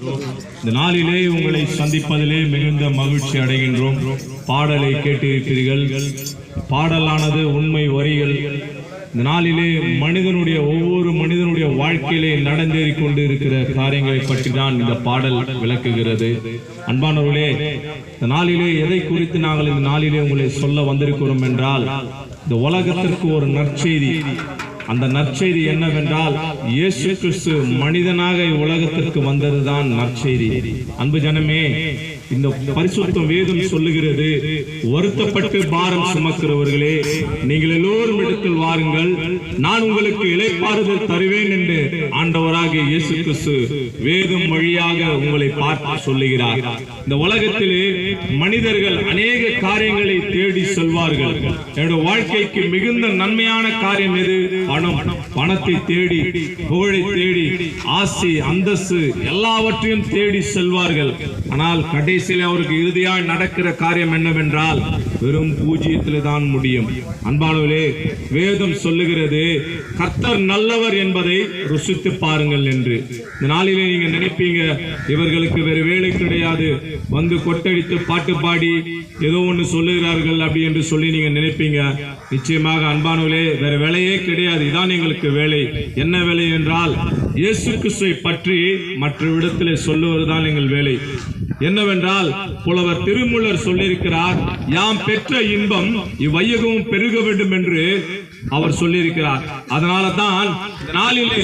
இந்த நாளிலே உங்களை சந்திப்பதிலே மிகுந்த மகிழ்ச்சி அடைகின்றோம். பாடலை கேட்டிருக்கிறீர்கள் பாடலானது உண்மை வரிகள். இந்த நாளிலே மனிதனுடைய ஒவ்வொரு மனிதனுடைய வாழ்க்கையிலே நடந்தேறி கொண்டு இருக்கிற காரியங்களை பற்றி தான் இந்த பாடல் விளக்குகிறது. அன்பானவர்களே இந்த நாளிலே எதை குறித்து நாங்கள் இந்த நாளிலே உங்களை சொல்ல வந்திருக்கிறோம் என்றால் இந்த உலகத்திற்கு ஒரு நற்செய்தி. அந்த நற்செய்தி என்னவென்றால் இயேசு கிறிஸ்து மனிதனாக உலகத்திற்கு வந்ததுதான் நற்செய்தி. அன்பு ஜனமே இந்த பரிசுத்த வேதம் சொல்லுகிறது. வருத்தப்பட்டு பாரம் சுமக்கிறவர்களே நீங்கள் எல்லோரும் இடத்தில் வாருங்கள். நான் உங்களுக்கு இளைப்பாறுதல் தருவேன் என்று ஆண்டவராக இயேசு கிறிஸ்து வேதம் வழியாக உங்களை பார்த்து சொல்லுகிறார். இந்த உலகத்திலே மனிதர்கள் அநேக காரியங்களை தேடி செல்வார்கள். என்னுடைய வாழ்க்கைக்கு மிகுந்த நன்மையான காரியம் எது? பணம். பணத்தை தேடி புகழை தேடி ஆசி அந்தஸ்து எல்லாவற்றையும் தேடி செல்வார்கள். ஆனால் கடைசியில் அவருக்கு இறுதியாய் நடக்கிற காரியம் என்னவென்றால் வெறும் பூஜ்ஜியத்தில் தான் முடியும். அன்பானவர்களே வேதம் சொல்லுகிறது கர்த்தர் நல்லவர் என்பதை ருசித்து பாருங்கள் என்று. இந்த நாளிலே நீங்க நினைப்பீங்க இவர்களுக்கு வேறு வேலை கிடையாது. வந்து கொட்டடித்து பாட்டு பாடி ஏதோ ஒன்று சொல்லுகிறார்கள் அப்படி என்று சொல்லி நீங்க நினைப்பீங்க. நிச்சயமாக அன்பானவர்களே வேற வேலையே கிடையாது. இதான் எங்களுக்கு வேலை. என்ன வேலை என்றால் இயேசு கிறிஸ்துவை பற்றி மற்ற விடத்திலே சொல்லுவதுதான் எங்கள் வேலை. என்னவென்றால் புலவர் திருமூலர் சொல்லியிருக்கிறார் யாம் பெற்ற இன்பம் இவ்வையகமும் பெருக வேண்டும் என்று அவர் சொல்லியிருக்கிறார். அதனால தான் நாளிலே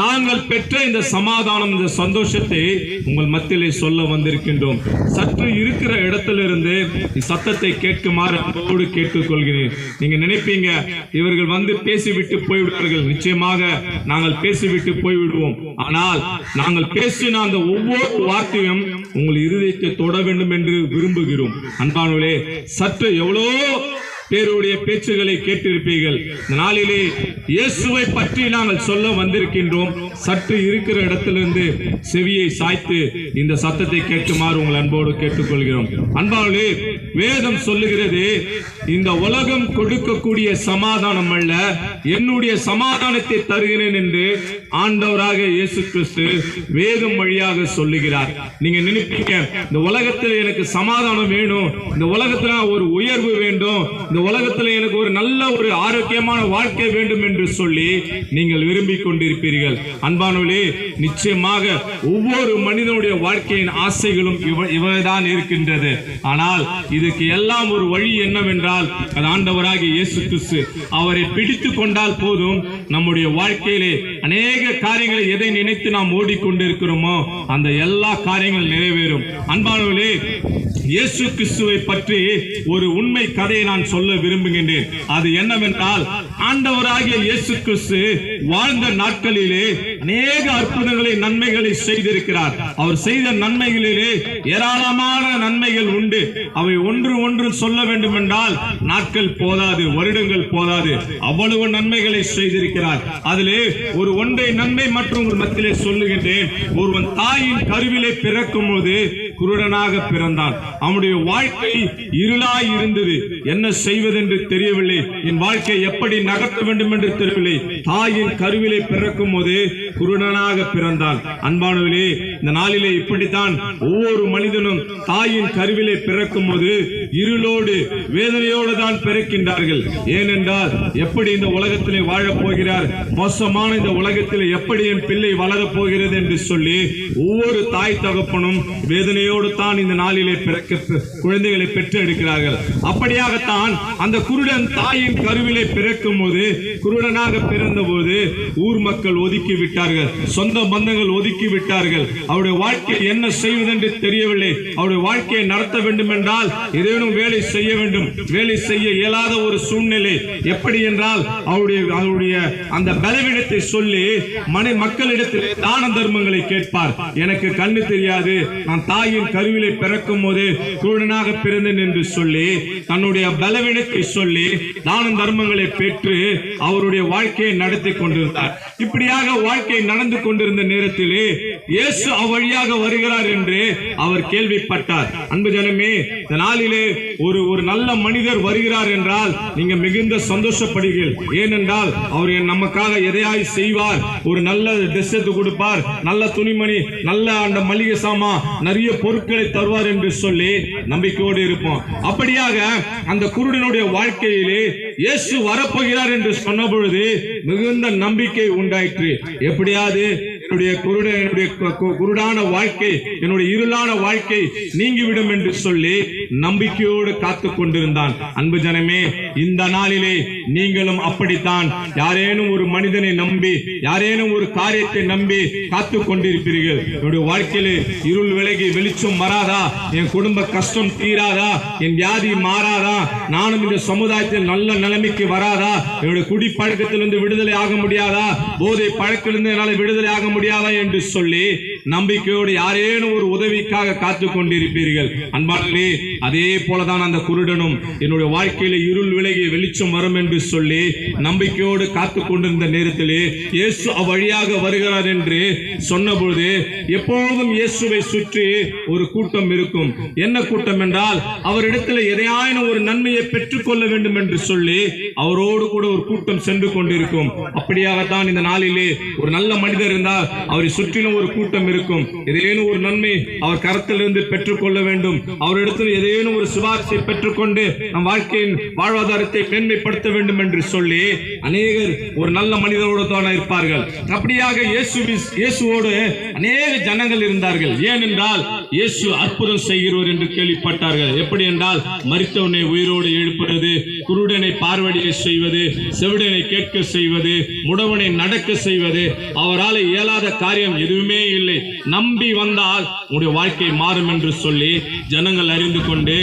நாங்கள் பெற்ற இந்த சமாதானம் இந்த சந்தோஷத்தை உங்கள் மத்தியிலே சொல்ல வந்திருக்கின்றோம். சற்று இருக்கிற இடத்திலிருந்து சத்தத்தை கேட்குமாறு அன்போடு கேட்டுக்கொள்கிறேன். நீங்க நினைப்பீங்க இவர்கள் வந்து பேசிவிட்டு போய்விடுவார்கள். நிச்சயமாக நாங்கள் பேசிவிட்டு போய்விடுவோம். ஆனால் நாங்கள் பேசின அந்த ஒவ்வொரு வார்த்தையும் உங்கள் இருதயத்தை தொட வேண்டும் என்று விரும்புகிறோம். அன்பானவர்களே சற்று எவ்வளோ பேருடைய பேச்சுகளை கேட்டிருப்பீர்கள். இந்த நாளிலே இயேசுவை பற்றி நாங்கள் சொல்ல வந்திருக்கின்றோம். சற்று இருக்கிற இடத்திலிருந்து செவியை சாய்த்து இந்த சத்தத்தை கேட்குமாறு உங்கள் அன்போடு கேட்டுக்கொள்கிறோம். அன்பாளே வேதம் சொல்லுகிறது இந்த உலகம் கொடுக்கக்கூடிய சமாதானம் அல்ல என்னுடைய சமாதானத்தை தருகிறேன் என்று ஆண்டவராக இயேசு கிறிஸ்து வேதம் வழியாக சொல்லுகிறார். நீங்க நினைப்பீங்க இந்த உலகத்தில் எனக்கு சமாதானம் வேணும் இந்த உலகத்துல ஒரு உயர்வு வேண்டும் இந்த உலகத்துல எனக்கு ஒரு நல்ல ஒரு ஆரோக்கியமான வாழ்க்கை வேண்டும் என்று சொல்லி நீங்கள் விரும்பிக் கொண்டிருப்பீர்கள். அன்பானவர்களே நிச்சயமாக ஒவ்வொரு மனிதனுடைய வாழ்க்கையின் ஆசைகளும் இவ இவைதான் இருக்கின்றது. ஆனால் இதுக்கு எல்லாம் ஒரு வழி என்னவென்றால் அது ஆண்டவராகிய இயேசு கிறிஸ்து அவரை பிடித்து கொண்டால் போதும் நம்முடைய வாழ்க்கையிலே அநேக காரியங்களை எதை நினைத்து நாம் ஓடிக்கொண்டிருக்கிறோமோ அந்த எல்லா காரியங்கள் நிறைவேறும். அன்பானவர்களே இயேசு கிறிஸ்துவை பற்றி ஒரு உண்மை கதையை நான் சொல்ல விரும்புகின்றேன். அது என்னவென்றால் ஆண்டவராகிய இயேசு கிறிஸ்து வாழ்ந்த நாட்களிலே அநேக அற்புதங்களை நன்மைகளை செய்திருக்கிறார். அவர் செய்த நன்மைகளிலே ஏராளமான நன்மைகள் உண்டு. அவை ஒன்று ஒன்று சொல்ல வேண்டும் என்றால் நாட்கள் போதாது வருடங்கள் போதாது. அவ்வளவு நன்மைகளை செய்திருக்கிறார். அதிலே ஒரு ஒன்றை நன்மை மற்றும் ஒரு மத்தியிலே சொல்லுகின்றேன். ஒருவன் தாயின் கருவிலே பிறக்கும் போது குருடனாக பிறந்தான். அவனுடைய வாழ்க்கை இருளாய் இருந்தது. என்ன செய்வதென்று தெரியவில்லை. என் வாழ்க்கை எப்படி நகர்த்த வேண்டும் என்று தெரியவில்லை. தாயின் கருவிலை பிறக்கும் போது குருடனாக பிறந்தான். அன்பானவர்களே இந்த நாளிலே இப்படித்தான் ஒவ்வொரு மனிதனும் தாயின் கருவிலே பிறக்கும் போது இருளோடு வேதனையோடு தான் பிறக்கின்றார்கள். ஏனென்றால் எப்படி இந்த உலகத்திலே வாழப் போகிறார்? மோசமான இந்த உலகத்தில் எப்படி என் பிள்ளை வளரப் போகிறது என்று சொல்லி ஒவ்வொரு தாய் தகப்பனும் வேதனையோடு தான் இந்த நாளிலே பிறக்க குழந்தைகளை பெற்று எடுக்கிறார்கள் அப்படியாகத்தான் அந்த குருடன் தாயின் கருவிலே பிறக்கும் போது குருடனாக பிறந்த போது ஊர் மக்கள் ஒதுக்கி விட்டார்கள் சொந்த பந்தங்கள் ஒதுக்கி விட்டார்கள். அவருடைய வாழ்க்கை என்ன செய்வதென்று தெரியவில்லை. அவருடைய வாழ்க்கையை நடத்த வேண்டும் என்றால் ஏதேனும் வேலை செய்ய வேண்டும். வேலை செய்ய இயலாத ஒரு சூழ்நிலை. எப்படி என்றால் அவருடைய அவருடைய அந்த பலவீனத்தை சொல்லி மனை மக்களிடத்தில் தான தர்மங்களை கேட்பார். எனக்கு கண்ணு தெரியாது நான் தாயின் தாயின் கருவிலை பிறக்கும் போது குருடனாக பிறந்தேன் என்று சொல்லி தன்னுடைய பலவீனத்தை சொல்லி தான தர்மங்களை பெற்று அவருடைய வாழ்க்கையை நடத்தி கொண்டிருந்தார். இப்படியாக வாழ்க்கை நடந்து கொண்டிருந்த நேரத்திலே இயேசு அவ்வழியாக வருகிறார் என்று அவர் கேள்விப்பட்டார். அன்பு ஜனமே இந்த நாளிலே ஒரு ஒரு நல்ல மனிதர் வருகிறார் என்றால் நீங்க மிகுந்த சந்தோஷப்படுகிறீர்கள் ஏனென்றால் அவர் என் நமக்காக எதையாய் செய்வார்? ஒரு நல்ல ட்ரெஸ் கொடுப்பார். நல்ல துணிமணி நல்ல அந்த மளிகை சாமா நிறைய பொருட்களை தருவார் என்று சொல்லி நம்பிக்கையோடு இருப்போம். அப்படியாக அந்த குருடனுடைய வாழ்க்கையிலே இயேசு வரப்போகிறார் என்று சொன்ன பொழுது மிகுந்த நம்பிக்கை உண்டாயிற்று. எப்படியாவது என்னுடைய குருட என்னுடைய கு- கு- குருடான வாழ்க்கை என்னுடைய இருளான வாழ்க்கை நீங்கிவிடும் என்று சொல்லி நம்பிக்கையோடு காத்து கொண்டிருந்தான். அன்பு ஜனமே இந்த நாளிலே நீங்களும் அப்படித்தான். யாரேனும் ஒரு மனிதனை நம்பி யாரேனும் ஒரு காரியத்தை நம்பி காத்து கொண்டிருப்பீர்கள். என்னுடைய வாழ்க்கையிலே இருள் விலகி வெளிச்சம் வராதா? என் குடும்ப கஷ்டம் தீராதா? என் வியாதி மாறாதா? நானும் இந்த சமுதாயத்தில் நல்ல நிலைமைக்கு வராதா? என்னுடைய குடி பழக்கத்திலிருந்து விடுதலை ஆக முடியாதா? போதை பழக்கிலிருந்து என்னால் விடுதலை ஆக முடியாது என்று சொல்லி நம்பிக்கையோடு யாரேனும் ஒரு உதவிக்காக காத்து கொண்டிருப்பீர்கள். அன்பாளர்களே அதே போலதான் அந்த குருடனும் என்னுடைய வாழ்க்கையில இருள் விலகி வெளிச்சம் வரும் என்று சொல்லி நம்பிக்கையோடு காத்து கொண்டிருந்த நேரத்திலே இயேசு அவ்வழியாக வருகிறார் என்று சொன்னபொழுது எப்பொழுதும் இயேசுவை சுற்றி ஒரு கூட்டம் இருக்கும். என்ன கூட்டம் என்றால் அவரிடத்தில் எதையாயினும் ஒரு நன்மையை பெற்றுக்கொள்ள வேண்டும் என்று சொல்லி அவரோடு கூட ஒரு கூட்டம் சென்று கொண்டிருக்கும். அப்படியாகத்தான் இந்த நாளிலே ஒரு நல்ல மனிதர் இருந்தால் அவரை சுற்றிலும் ஒரு கூட்டம் இருக்கும். ஏதேனும் ஒரு நன்மை அவர் கரத்திலிருந்து பெற்றுக்கொள்ள வேண்டும். அவரிடத்தில் ஏதேனும் ஒரு சிபாரிசை பெற்றுக்கொண்டு நம் வாழ்க்கையின் வாழ்வாதாரத்தை மேன்மைப்படுத்த வேண்டும் என்று சொல்லி அநேகர் ஒரு நல்ல மனிதரோடு தான் இருப்பார்கள். அப்படியாக இயேசு இயேசுவோடு அநேக ஜனங்கள் இருந்தார்கள். ஏனென்றால் இயேசு அற்புதம் செய்கிறவர் என்று கேள்விப்பட்டார்கள். எப்படி என்றால் மறித்தவனை உயிரோடு எழுப்புறது குருடனை பார்வடியை செய்வது செவிடனை கேட்க செய்வது முடவனை நடக்க செய்வது அவரால் இயலாத காரியம் எதுவுமே இல்லை. நம்பி வந்தால் உடைய வாழ்க்கை மாறும் என்று சொல்லி ஜனங்கள் அறிந்து கொண்டு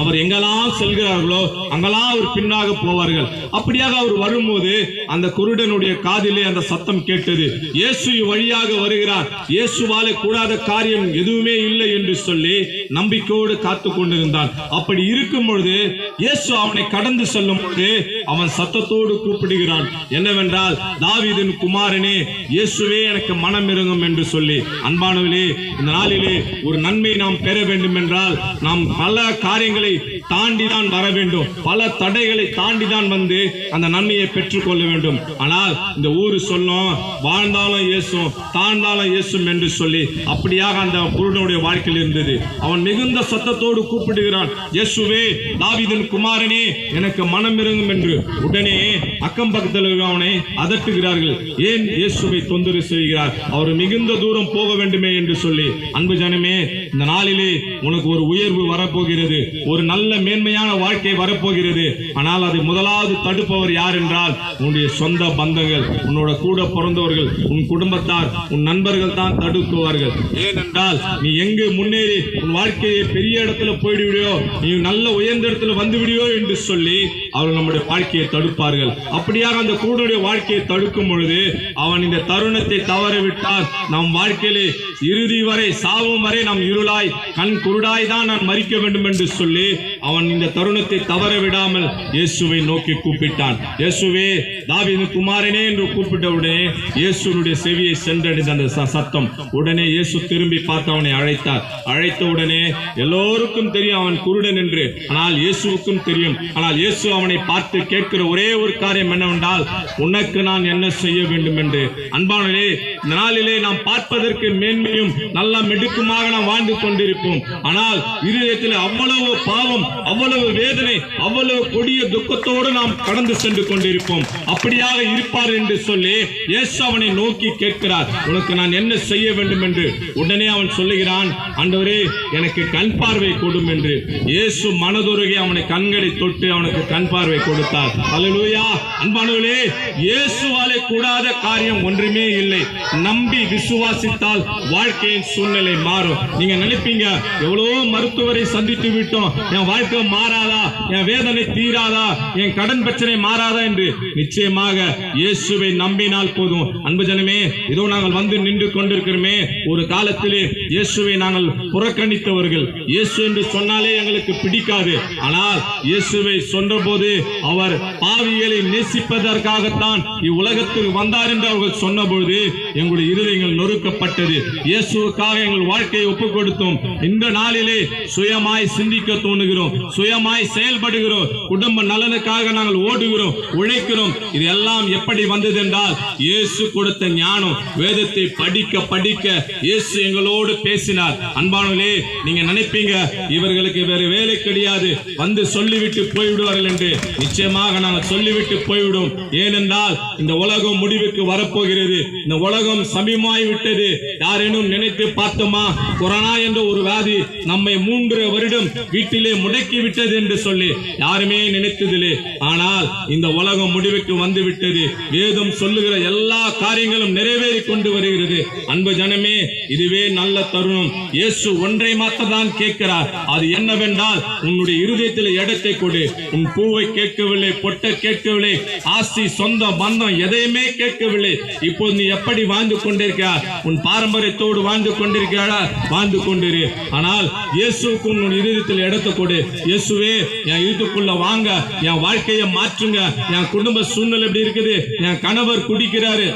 அவர் எங்கெல்லாம் செல்கிறார்களோ அங்கெல்லாம் அவர் பின்னாக போவார்கள். அப்படியாக அவர் வரும்போது அந்த குருடனுடைய காதிலே அந்த சத்தம் கேட்டது. இயேசு வழியாக வருகிறார். இயேசுவாலே கூடாத காரியம் எதுவுமே இல்லை என்று சொல்லி நம்பிக்கையோடு காத்து கொண்டிருந்தான். அப்படி இருக்கும் பொழுது இயேசு அவனை கடந்து செல்லும் பொழுது அவன் சத்தத்தோடு கூப்பிடுகிறான். என்னவென்றால் தாவிதின் குமாரனே இயேசுவே எனக்கு மனம் இறங்கும் என்று சொல்லி. அன்பானவர்களே இந்த நாளிலே ஒரு நன்மை நாம் பெற வேண்டும் என்றால் நாம் பல காரியங்களை தாண்டி தான் வர வேண்டும். பல தடைகளை தாண்டி தான் வந்து அந்த நன்மையை பெற்றுக்கொள்ள வேண்டும். ஆனால் இந்த ஊரு சொல்லும் வாழ்ந்தாலும் இயேசும் தாழ்ந்தாலும் இயேசும் என்று சொல்லி அப்படியாக அந்த குருடனுடைய வாழ்க்கையில் இருந்தது. அவன் மிகுந்த சத்தத்தோடு கூப்பிடுகிறான் யேசுவே தாவிதன் குமாரனே எனக்கு மனம் இறங்கும் என்று. உடனே அக்கம் பக்கத்தில் அவனை அதட்டுகிறார்கள் ஏன் இயேசுவை தொந்தரவு செய்கிறார்? அவர் மிகுந்த தூரம் போக வேண்டுமே என்று சொல்லி அன்பு ஜனமே இந்த நாளிலே உனக்கு ஒரு உயர்வு வரப்போகிறது ஒரு நல்ல மேன்மையான வாழ்க்கை வரப்போகிறது. ஆனால் அதை முதலாவது தடுப்பவர் யார் என்றால் உன்னுடைய சொந்த பந்தங்கள் உன்னோட கூட பிறந்தவர்கள் உன் குடும்பத்தார் உன் நண்பர்கள் தான் தடுக்குவார்கள் ஏனென்றால் நீ எங்கு முன்னேறி உன் வாழ்க்கையை பெரிய இடத்துல போயிடுவியோ நீ நல்ல உயர்ந்த இடத்துல வந்து விடுவியோ என்று சொல்லி அவர்கள் நம்முடைய வாழ்க்கையை தடுப்பார்கள். அப்படியாக அந்த கூடனுடைய வாழ்க்கையை தடுக்கும் பொழுது அவன் இந்த தருணத்தை தவறவிட்டால் நம் வாழ்க்கையிலே இறுதி வரை சாவும் வரை நாம் இருளாய் கண் குருடாய் தான் நான் மறிக்க வேண்டும் என்று சொல்லி அவன் இந்த தருணத்தை தவற விடாமல் இயேசுவை நோக்கி கூப்பிட்டான். இயேசுவே தாவிது குமாரனே என்று கூப்பிட்ட உடனே இயேசுனுடைய செவியை சென்றடைந்த அந்த ச- சத்தம் உடனே இயேசு திரும்பி பார்த்து அவனை அழைத்தார். அழைத்த உடனே எல்லோருக்கும் தெரியும் அவன் குருடன் என்று. ஆனால் இயேசுவுக்கும் தெரியும். ஆனால் இயேசு அவனை பார்த்து கேட்கிற ஒரே ஒரு காரியம் என்னவென்றால் உனக்கு நான் என்ன செய்ய வேண்டும்? என்று. அன்பானே இந்த நாளிலே நாம் பார்ப்பதற்கு மேன்மையும் நல்ல மெடுக்குமாக நாம் வாழ்ந்து கொண்டிருப்போம். ஆனால் இருதயத்தில் அவ்வளவு பாவம் அவ்வளவு வேதனை அவ்வளவு கொடிய துக்கத்தோடு நாம் கடந்து சென்று கொண்டிருப்போம். அப்படியாக இருப்பார் என்று சொல்லி இயேசு அவனை நோக்கி கேட்கிறார். உனக்கு நான் என்ன செய்ய வேண்டும்? என்று உடனே அவன் சொல்லுகிறான் ஆண்டவரே எனக்கு கண் பார்வை கொடும் என்று. இயேசு மனதுருகி அவனை கண்களை தொட்டு அவனுக்கு கண் பார்வை கொடுத்தார். அலலூயா அன்பானவர்களே இயேசுவாலே கூடாத காரியம் ஒன்றுமே இல்லை. நம்பி விசுவாசித்தால் வாழ்க்கையின் சூழ்நிலை மாறும். நீங்க நினைப்பீங்க எவ்வளவோ மருத்துவரை சந்தித்து விட்டோம். என் வாழ்க்கை மாறாதா? என் வேதனை தீராதா? என் கடன் பிரச்சனை மாறாதா என்று. நிச்சயமாக இயேசுவை நம்பினால் போதும். அன்பு ஜனமே இதோ நாங்கள் வந்து நின்று கொண்டிருக்கிறோமே. ஒரு காலத்திலே இயேசு இயேசுவை நாங்கள் புறக்கணித்தவர்கள். இயேசு என்று சொன்னாலே எங்களுக்கு பிடிக்காது. ஆனால் இயேசுவை சொன்னபோது அவர் பாவிகளை நேசிப்பதற்காகத்தான் இவ்வுலகத்தில் வந்தார் என்று அவர்கள் சொன்னபொழுது எங்களுடைய இருதயங்கள் நொறுக்கப்பட்டது. இயேசுக்காக எங்கள் வாழ்க்கையை ஒப்புக் கொடுத்தோம் இந்த நாளிலே சுயமாய் சிந்திக்க தோணுகிறோம். சுயமாய் செயல்படுகிறோம். குடும்ப நலனுக்காக நாங்கள் ஓடுகிறோம். உழைக்கிறோம். இது எல்லாம் எப்படி வந்தது என்றால் இயேசு கொடுத்த ஞானம் வேதத்தை படிக்க படிக்க இயேசு எங்களோடு பேச பேசினார். அன்பானவர்களே நீங்க நினைப்பீங்க இவர்களுக்கு வேறு வேலை கிடையாது. வந்து சொல்லிவிட்டு போய்விடுவார்கள் என்று. நிச்சயமாக நாங்கள் சொல்லிவிட்டு போய்விடும். ஏனென்றால் இந்த உலகம் முடிவுக்கு வரப்போகிறது. இந்த உலகம் சமீபமாய் விட்டது யாரேனும் நினைத்து பார்த்தோமா? கொரோனா என்ற ஒரு வியாதி நம்மை மூன்று வருடம் வீட்டிலே முடக்கி விட்டது என்று சொல்லி யாருமே நினைத்ததில்லை. ஆனால் இந்த உலகம் முடிவுக்கு வந்து விட்டது வேதம் சொல்லுகிற எல்லா காரியங்களும் நிறைவேறி கொண்டு வருகிறது. அன்பு ஜனமே இதுவே நல்ல தருணம். இயேசு ஒன்றை மாத்திரம் கேட்கிறார். அது என்னவென்றால் உன்னுடைய இருதயத்தில் இடத்தை கொடு. உன் பூவை கேட்கவில்லை பொட்டை கேட்கவில்லை ஆஸ்தி சொந்த பந்தம் எதையுமே கேட்கவில்லை. இப்போது நீ எப்படி வாழ்ந்து கொண்டிருக்கிறார் உன் பாரம்பரியத்தோடு வாழ்ந்து கொண்டிருக்கிறாரா வாழ்ந்து கொண்டிரு. ஆனால் இயேசுவுக்கு உன் இருதயத்தில் இடத்தை கொடு. இயேசுவே என் இதுக்குள்ள வாங்க. என் வாழ்க்கையை மாற்றுங்க. என் குடும்ப சூழ்நிலை எப்படி இருக்குது? என் கணவர் குடிக்கிறாரு.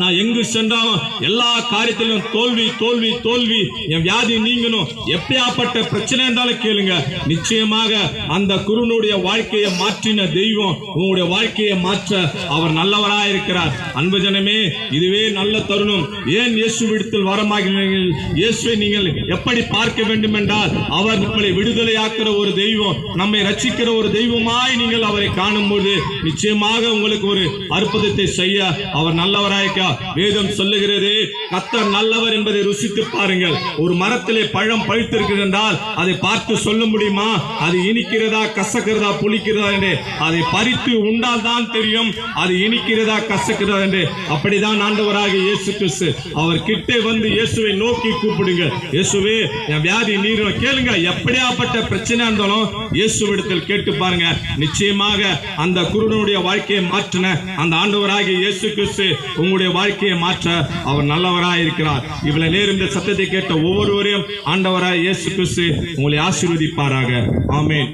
நான் எங்கு சென்றாலும் எல்லா காரியத்திலும் தோல்வி தோல்வி தோல்வி. என் வியாதி நீங்கணும் எப்படியாப்பட்ட பிரச்சனை இருந்தாலும் கேளுங்க. நிச்சயமாக அந்த குருனுடைய வாழ்க்கையை மாற்றின தெய்வம் உங்களுடைய வாழ்க்கையை மாற்ற அவர் நல்லவராக இருக்கிறார். அன்பு ஜனமே இதுவே நல்ல தருணம். ஏன் இயேசு இயேசுவிடத்தில் வரமாகிறீர்கள் இயேசுவை நீங்கள் எப்படி பார்க்க வேண்டும் என்றால் அவர் நம்மளை விடுதலையாக்குற ஒரு தெய்வம் நம்மை ரட்சிக்கிற ஒரு தெய்வமாய் நீங்கள் அவரை காணும்போது நிச்சயமாக உங்களுக்கு ஒரு அற்புதத்தை செய்ய அவர் நல்லவராயிருக்க வேதம் சொல்லுகிறது கத்தர் நல்லவர் என்பதை ருசித்து பாருங்கள். ஒரு மரத்திலே பழம் பழுத்திருக்கிறது என்றால் அதை பார்த்து சொல்ல முடியுமா? அது இனிக்கிறதா கசக்கிறதா புளிக்கிறதா என்று. அதை பறித்து உண்டால் தான் தெரியும். அது இனிக்கிறதா கசக்கிறதா என்று. அப்படிதான் ஆண்டவராக இயேசு கிறிஸ்து. அவர் கிட்டே வந்து இயேசுவை நோக்கி கூப்பிடுங்க இயேசுவே என் வியாதி நீர்? கேளுங்க. எப்படியாப்பட்ட பிரச்சனை இருந்தாலும் இயேசுவிடத்தில் கேட்டு பாருங்க. நிச்சயமாக அந்த குருடனுடைய வாழ்க்கையை மாற்றின அந்த ஆண்டவராகிய இயேசு கிறிஸ்து உங்களுடைய வாழ்க்கையை மாற்ற அவர் நல்லவராய் இருக்கிறார். இவ்வளவு நேரம் இந்த சத்தத்தை கேட்ட ஒவ்வொருவரையும் ஆண்டவராய் இயேசு கிறிஸ்து உங்களை ஆசீர்வதிப்பாராக. ஆமேன்.